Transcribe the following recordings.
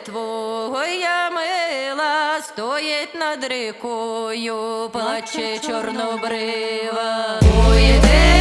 Твого я мила стоїть над рікою, плаче чорнобрива. Уйди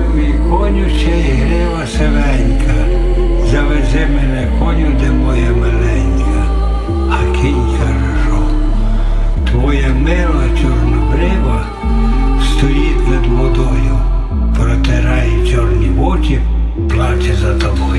Повів мій коню ще й грива сивенька, завези мене коню, де моя миленька, а кінь ржо. Твоя мила чорнобрива стоїть над водою, протирає чорні очі, плаче за тобою.